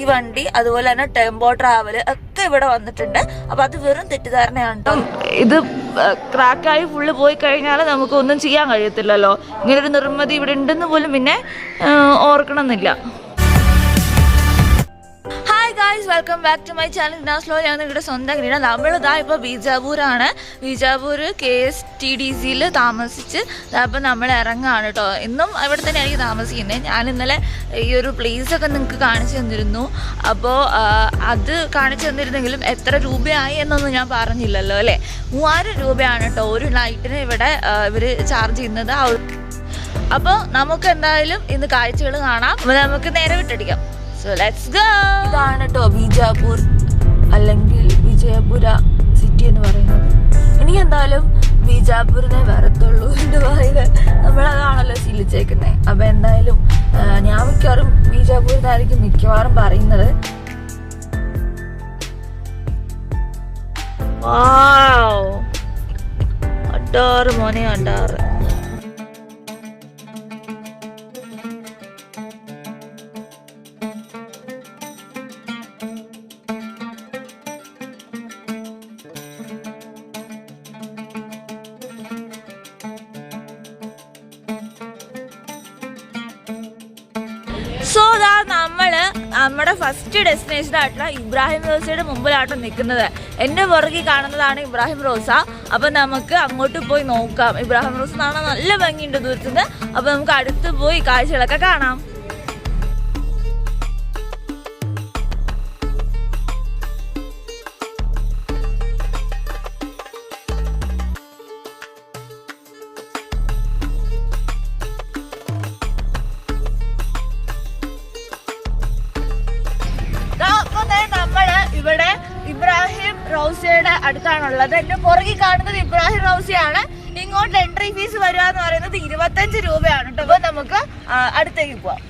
ഈ വണ്ടി അതുപോലെ തന്നെ ടെമ്പോ ട്രാവൽ ഒക്കെ ഇവിടെ വന്നിട്ടുണ്ട്. അപ്പൊ അത് വെറും തെറ്റിദ്ധാരണയാണ്. ഇത് ക്രാക്കായി ഫുള്ള് പോയി കഴിഞ്ഞാൽ നമുക്ക് ഒന്നും ചെയ്യാൻ കഴിയത്തില്ലല്ലോ. ഇങ്ങനൊരു നിർമ്മിതി ഇവിടെ ഉണ്ടെന്ന് പോലും പിന്നെ ഓർക്കണമെന്നില്ല. Welcome back to my channel ഇനാസ്ലോ ഞാൻ നിങ്ങളുടെ സ്വന്തം ഗ്രീന നമ്മളിതാ ഇപ്പോൾ ബീജാപൂരാണ്. Bijapur K S T D സിയിൽ താമസിച്ച് അപ്പോൾ നമ്മൾ ഇറങ്ങാണ് കേട്ടോ ഇന്നും ഇവിടെ തന്നെ എനിക്ക് താമസിക്കുന്നത്. ഞാൻ ഇന്നലെ ഈ ഒരു പ്ലേസൊക്കെ നിങ്ങൾക്ക് കാണിച്ചു തന്നിരുന്നു. അപ്പോൾ അത് കാണിച്ചു തന്നിരുന്നെങ്കിലും എത്ര രൂപയായി എന്നൊന്നും ഞാൻ പറഞ്ഞില്ലല്ലോ അല്ലേ? മൂവായിരം രൂപയാണ് കേട്ടോ ഒരു നൈറ്റിന് ഇവിടെ ഇവർ ചാർജ് ചെയ്യുന്നത്. അപ്പോൾ നമുക്ക് എന്തായാലും ഇന്ന് കാഴ്ചകൾ കാണാം. നമുക്ക് നേരെ വിട്ടടിക്കാം. സോ ലെറ്റ്സ് ഗോ ഇതാണ് കേട്ടോ ബീജാപൂർ അല്ലെങ്കിൽ വിജയപുര സിറ്റി എന്ന് പറയുന്നത്. എനിക്ക് എന്തായാലും ബീജാപൂരിനെ വരത്തുള്ളൂ എന്ന് പറയുന്നത്. നമ്മളതാണല്ലോ ശീലിച്ചേക്കുന്നത് അപ്പൊ എന്തായാലും ഞാൻ മിക്കവാറും ബീജാപൂരിനായിരിക്കും മിക്കവാറും പറയുന്നത്. അഡാറ് മോനെ അഡാറ്. സോ ദാ നമ്മൾ നമ്മുടെ ഫസ്റ്റ് ഡെസ്റ്റിനേഷൻ ആയിട്ടുള്ള ഇബ്രാഹിം റോസയുടെ മുമ്പിലാട്ടോ നിൽക്കുന്നത് എന്റെ പുറകിൽ കാണുന്നതാണ് ഇബ്രാഹിം റോസ. അപ്പൊ നമുക്ക് അങ്ങോട്ട് പോയി നോക്കാം. ഇബ്രാഹിം റോസ കാണാൻ നല്ല ഭംഗിയുണ്ട് ദൂരത്തുനിന്ന്. അപ്പൊ നമുക്ക് അടുത്ത് പോയി കാഴ്ചകളൊക്കെ കാണാം. അടുത്താണുള്ളത്. എന്റെ പുറകിൽ കാണുന്നത് ഇബ്രാഹിം റൗസിയാണ്. ഇങ്ങോട്ട് എൻട്രി ഫീസ് വരിക എന്ന് പറയുന്നത് ഇരുപത്തഞ്ച് രൂപയാണ് കേട്ടോ. അപ്പൊ നമുക്ക് അടുത്തേക്ക് പോവാം.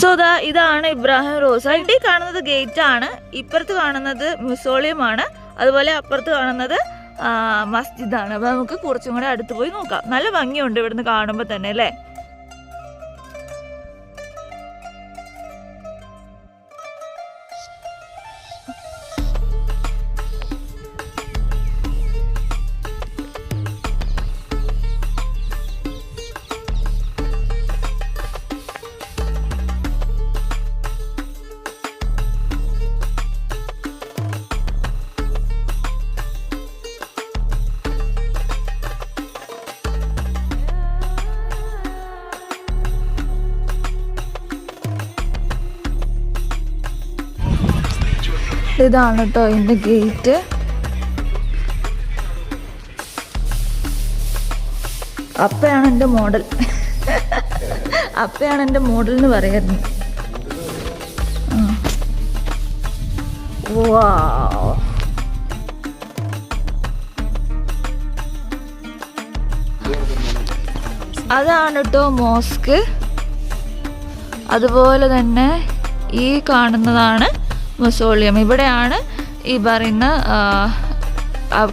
സോ ദാ ഇതാണ് ഇബ്രാഹിം റോസ്. അടി കാണുന്നത് ഗേറ്റ് ആണ് ഇപ്പുറത്ത് കാണുന്നത് മ്യൂസോളിയം ആണ് അതുപോലെ അപ്പുറത്ത് കാണുന്നത് മസ്ജിദാണ്. അപ്പൊ നമുക്ക് കുറച്ചും കൂടെ അടുത്ത് പോയി നോക്കാം. നല്ല ഭംഗിയുണ്ട് ഇവിടുന്ന് കാണുമ്പോൾ തന്നെ അല്ലേ? ഇതാണ് കേട്ടോ ഇതിന്റെ ഗേറ്റ്. അപ്പയാണ് എന്റെ മോഡൽ. അപ്പയാണ് എന്റെ മോഡൽ എന്ന് പറയുന്നത് വാ അതാണ് കേട്ടോ മോസ്ക്. അതുപോലെ തന്നെ ഈ കാണുന്നതാണ് മൊസോളിയം. ഇവിടെയാണ് ഈ പറയുന്ന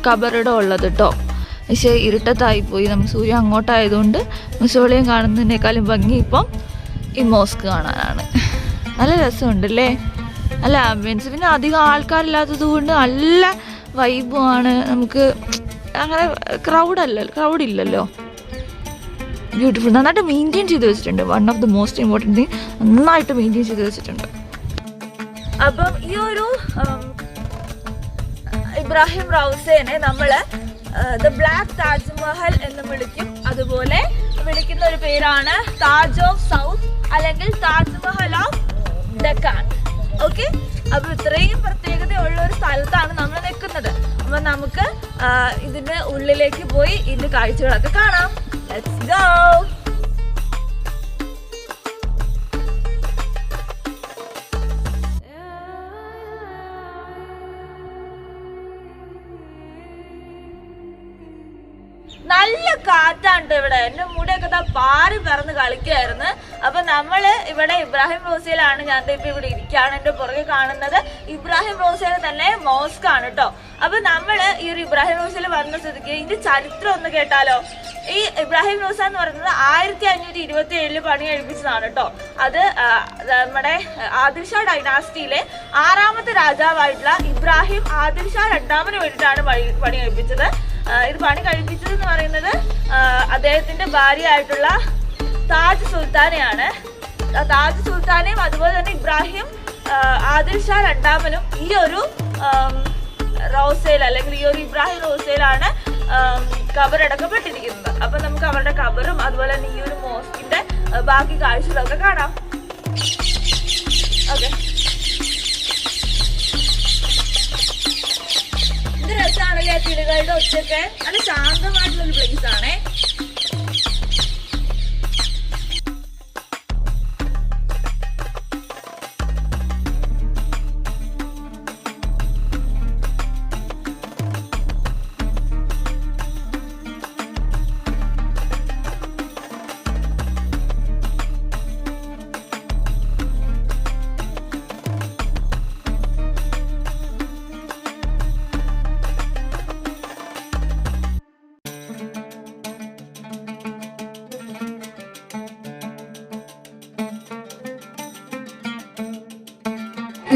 കബറിടം ഉള്ളത് കേട്ടോ പക്ഷേ ഇരുട്ടത്തായി പോയി. നമുക്ക് സൂര്യൻ അങ്ങോട്ടായതുകൊണ്ട് മൊസോളിയം കാണുന്നതിനേക്കാളും ഭംഗി ഇപ്പം ഈ മോസ്ക് കാണാനാണ്. നല്ല രസമുണ്ടല്ലേ? നല്ല ആംബിയൻസ് പിന്നെ അധികം ആൾക്കാരില്ലാത്തത് കൊണ്ട് നല്ല വൈബുമാണ് നമുക്ക് അങ്ങനെ ക്രൗഡല്ല ക്രൗഡ് ഇല്ലല്ലോ. ബ്യൂട്ടിഫുൾ നന്നായിട്ട് മെയിന്റെയിൻ ചെയ്ത് വെച്ചിട്ടുണ്ട്. One of the most important thing നന്നായിട്ട് മെയിന്റെയിൻ ചെയ്ത് വെച്ചിട്ടുണ്ട്. അപ്പം ഈ ഒരു ഇബ്രാഹിം റൗസേനെ നമ്മൾ ദ ബ്ലാക്ക് താജ്മഹൽ എന്ന് വിളിക്കും. അതുപോലെ വിളിക്കുന്ന ഒരു പേരാണ് താജ് ഓഫ് സൗത്ത് അല്ലെങ്കിൽ താജ്മഹൽ ഓഫ് ഡക്കാൻ. ഓക്കെ? അപ്പൊ ഇത്രയും പ്രത്യേകതയുള്ള ഒരു സ്ഥലത്താണ് നമ്മൾ നിൽക്കുന്നത്. അപ്പൊ നമുക്ക് ഇതിന്റെ ഉള്ളിലേക്ക് പോയി ഇതിന്റെ കാഴ്ചകളൊക്കെ കാണാം. ലെറ്റ്സ് ഗോ നല്ല ഇവിടെ. എന്റെ മുടിയൊക്കെ താ പാറി പറന്ന് കളിക്കുമായിരുന്നു അപ്പൊ നമ്മൾ ഇവിടെ ഇബ്രാഹിം റോസിയിലാണ് ഞാൻ ഇപ്പൊ ഇവിടെ ഇരിക്കുകയാണ് എന്റെ പുറകെ കാണുന്നത്. ഇബ്രാഹിം റോസിയിലെ തന്നെ മോസ്ക് ആണ് കേട്ടോ അപ്പൊ നമ്മൾ ഈ ഒരു ഇബ്രാഹിം റോസിൽ വന്ന സ്ഥിതിക്ക് ഇതിന്റെ ചരിത്രം ഒന്ന് കേട്ടാലോ? ഈ ഇബ്രാഹിം റോസ എന്ന് പറയുന്നത് ആയിരത്തി അഞ്ഞൂറ്റി ഇരുപത്തി ഏഴിൽ പണി കഴിപ്പിച്ചതാണ് കേട്ടോ അത് നമ്മുടെ ആദിൽ ഡൈനാസ്റ്റിയിലെ ആറാമത്തെ രാജാവായിട്ടുള്ള ഇബ്രാഹിം ആദിൽ രണ്ടാമന് വേണ്ടിയിട്ടാണ് പണി പണി കഴിപ്പിച്ചത്. ഇത് പണി കഴിപ്പിച്ചത് എന്ന് പറയുന്നത് ആ, അദ്ദേഹത്തിന്റെ ഭാര്യയായിട്ടുള്ള താജ് സുൽത്താനെയാണ്. താജ് സുൽത്താനെയും അതുപോലെ തന്നെ ഇബ്രാഹിം ആദിൽ ഷാ രണ്ടാമനും ഈ ഒരു റോസേൽ അല്ലെങ്കിൽ ഈ ഒരു ഇബ്രാഹിം റോസേലാണ് കബറടക്കപ്പെട്ടിരിക്കുന്നത് അപ്പൊ നമുക്ക് അവരുടെ കബറും അതുപോലെ തന്നെ ഈ ഒരു മോസ്കിന്റെ ബാക്കി കാഴ്ചകളൊക്കെ കാണാം. ഓക്കെ. ആ കിളികളുടെ ഒച്ചയൊക്കെ നല്ല ശാന്തമായിട്ടുള്ള ഒരു പ്ലേസ് ആണേ.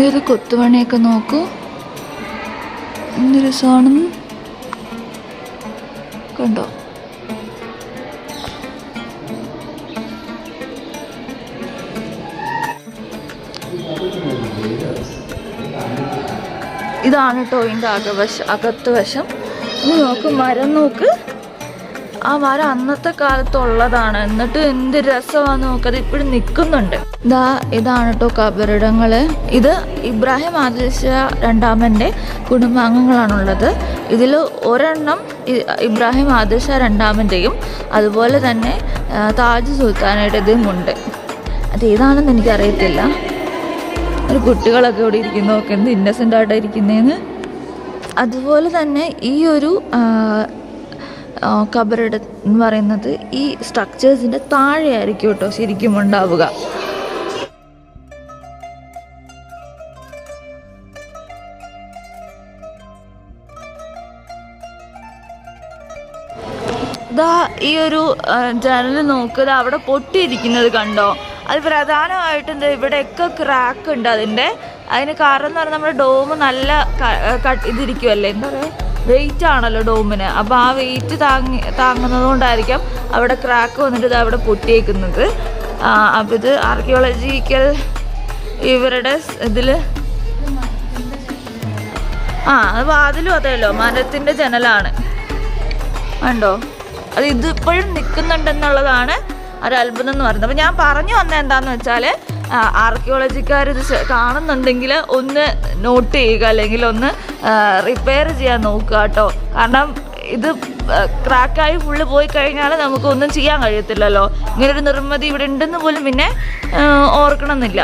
ഒരു കൊത്തുപണിയൊക്കെ നോക്കൂ. എന്ത് രസമാണെന്ന് കണ്ടോ? ഇതാണ് കേട്ടോ ഇതിന്റെ അകവശം അകത്ത് വശം. നോക്ക് മരം നോക്ക്. ആ വര അന്നത്തെ കാലത്തുള്ളതാണ് എന്നിട്ട് എന്ത് രസമാന്ന് നോക്കത് ഇപ്പോഴും നിൽക്കുന്നുണ്ട്. ഇതാ ഇതാണ് കേട്ടോ കബറിടങ്ങൾ. ഇത് ഇബ്രാഹിം ആദിശ രണ്ടാമന്റെ കുടുംബാംഗങ്ങളാണുള്ളത്. ഇതിൽ ഒരെണ്ണം ഇബ്രാഹിം ആദിശ രണ്ടാമന്റെയും അതുപോലെ തന്നെ താജ് സുൽത്താനയുടേതും ഉണ്ട്. അത് ഏതാണെന്ന് എനിക്കറിയത്തില്ല. ഒരു കുട്ടികളൊക്കെ ഇവിടെ ഇരിക്കുന്നു. നോക്ക് എന്ത് ഇന്നസെന്റ് ആയിട്ടാണ് ഇരിക്കുന്നതെന്ന് അതുപോലെ തന്നെ ഈ ഒരു കബറിട എന്ന് പറയുന്നത് ഈ സ്ട്രക്ചേഴ്സിന്റെ താഴെയായിരിക്കും കേട്ടോ ശരിക്കും ഉണ്ടാവുക. ദാ ഈ ഒരു ജനൽ നോക്കുക അവിടെ പൊട്ടിയിരിക്കുന്നത് കണ്ടോ? അത് പ്രധാനമായിട്ടും ഇവിടെയൊക്കെ ക്രാക്ക് ഉണ്ട് അതിന്റെ. അതിന് കാരണം എന്ന് പറഞ്ഞാൽ നമ്മുടെ ഡോം നല്ല ഇതിരിക്കുമല്ലേ എന്താ പറയുക? വെയിറ്റ് ആണല്ലോ ഡോമിന്. അപ്പോൾ ആ വെയിറ്റ് താങ്ങി താങ്ങുന്നത് കൊണ്ടായിരിക്കാം അവിടെ ക്രാക്ക് വന്നിട്ട് ഇത് അവിടെ പൊട്ടിയേക്കുന്നത്. അപ്പോൾ ഇത് ആർക്കിയോളജിക്കൽ ഇവരുടെ ഇതിൽ ആ അത് വാതിലും അതെയല്ലോ മരത്തിന്റെ ജനലാണ്. കണ്ടോ? അത് ഇതിപ്പോഴും നിൽക്കുന്നുണ്ടെന്നുള്ളതാണ് ഒരു അത്ഭുതം എന്ന് പറയുന്നത്. അപ്പോൾ ഞാൻ പറഞ്ഞു വന്നത് എന്താണെന്ന് വെച്ചാൽ ആർക്കിയോളജിക്കാർ ഇത് കാണുന്നുണ്ടെങ്കിൽ ഒന്ന് നോട്ട് ചെയ്യുക അല്ലെങ്കിൽ ഒന്ന് റിപ്പയർ ചെയ്യാൻ നോക്കുക കേട്ടോ. കാരണം ഇത് ക്രാക്കായി ഫുള്ള് പോയി കഴിഞ്ഞാൽ നമുക്കൊന്നും ചെയ്യാൻ കഴിയത്തില്ലല്ലോ. ഇങ്ങനൊരു നിർമ്മിതി ഇവിടെ ഉണ്ടെന്ന് പോലും പിന്നെ ഓർക്കണമെന്നില്ല.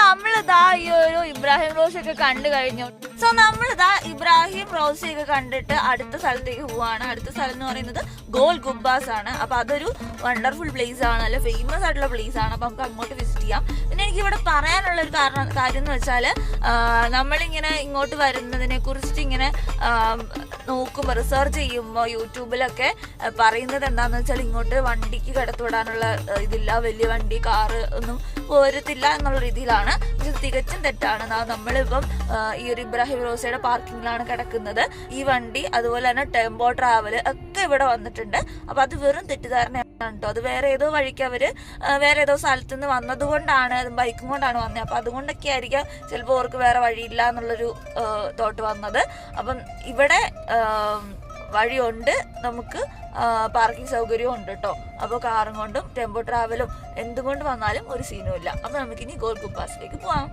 നമ്മളിതാ ഈ ഒരു ഇബ്രാഹിം ഒക്കെ കണ്ടു കഴിഞ്ഞു. സോ നമ്മളിതാ ഇബ്രാഹിം റോസ് ഒക്കെ കണ്ടിട്ട് അടുത്ത സ്ഥലത്തേക്ക് പോവാണ്. അടുത്ത സ്ഥലം എന്ന് പറയുന്നത് ഗോൾ ഗുബാസ് ആണ് അപ്പൊ അതൊരു വണ്ടർഫുൾ പ്ലേസ് ആണ് അല്ല ഫേമസ് ആയിട്ടുള്ള പ്ലേസ് ആണ്. അപ്പൊ നമുക്ക് അങ്ങോട്ട് വിസിറ്റ് ചെയ്യാം. പിന്നെ എനിക്ക് ഇവിടെ പറയാനുള്ള ഒരു കാരണം കാര്യം എന്ന് വെച്ചാൽ നമ്മളിങ്ങനെ ഇങ്ങോട്ട് വരുന്നതിനെ കുറിച്ചിട്ട് ഇങ്ങനെ നോക്കുമ്പോൾ റിസർച്ച് ചെയ്യുമ്പോൾ യൂട്യൂബിലൊക്കെ പറയുന്നത് എന്താന്ന് വെച്ചാൽ ഇങ്ങോട്ട് വണ്ടിക്ക് കടത്തുവിടാനുള്ള ഇതില്ല. വലിയ വണ്ടി കാറ് ഒന്നും പോരത്തില്ല എന്നുള്ള രീതിയിലാണ്. പക്ഷെ തികച്ചും തെറ്റാണ്. നമ്മളിപ്പം ഈ ഒരു ഇബ്രാഹിം റോസയുടെ പാർക്കിങ്ങിലാണ് കിടക്കുന്നത്. ഈ വണ്ടി അതുപോലെ തന്നെ ടെമ്പോ ട്രാവൽ ഒക്കെ ഇവിടെ വന്നിട്ടുണ്ട്. അപ്പൊ അത് വെറും തെറ്റിദ്ധാരണയാണ് കേട്ടോ അത് വേറെ ഏതോ വഴിക്ക് അവർ വേറെ ഏതോ സ്ഥലത്ത് നിന്ന് വന്നതുകൊണ്ടാണ് ബൈക്കും കൊണ്ടാണ് വന്നത് അപ്പൊ അതുകൊണ്ടൊക്കെ ആയിരിക്കാം ചിലപ്പോൾ അവർക്ക് വേറെ വഴിയില്ല എന്നുള്ളൊരു തോട്ട് വന്നത്. അപ്പം ഇവിടെ വഴിയുണ്ട് നമുക്ക്. പാർക്കിംഗ് സൗകര്യവും ഉണ്ട് കേട്ടോ അപ്പോൾ കാറും കൊണ്ടും ടെമ്പോ ട്രാവലും എന്തുകൊണ്ട് വന്നാലും ഒരു സീനും ഇല്ല. അപ്പൊ നമുക്കിനി ഗോൾ കുപ്പാസിലേക്ക് പോവാം.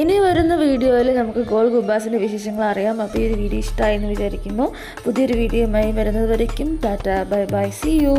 ഇനി വരുന്ന വീഡിയോയിൽ നമുക്ക് ഗോൾ ഗുബാസിന്റെ വിശേഷങ്ങൾ അറിയാം. അപ്പോൾ ഈ ഒരു വീഡിയോ ഇഷ്ടമായി എന്ന് വിചാരിക്കുന്നു. പുതിയൊരു വീഡിയോയുമായി വരുന്നത് വരയ്ക്കും. Tata bye bye. See you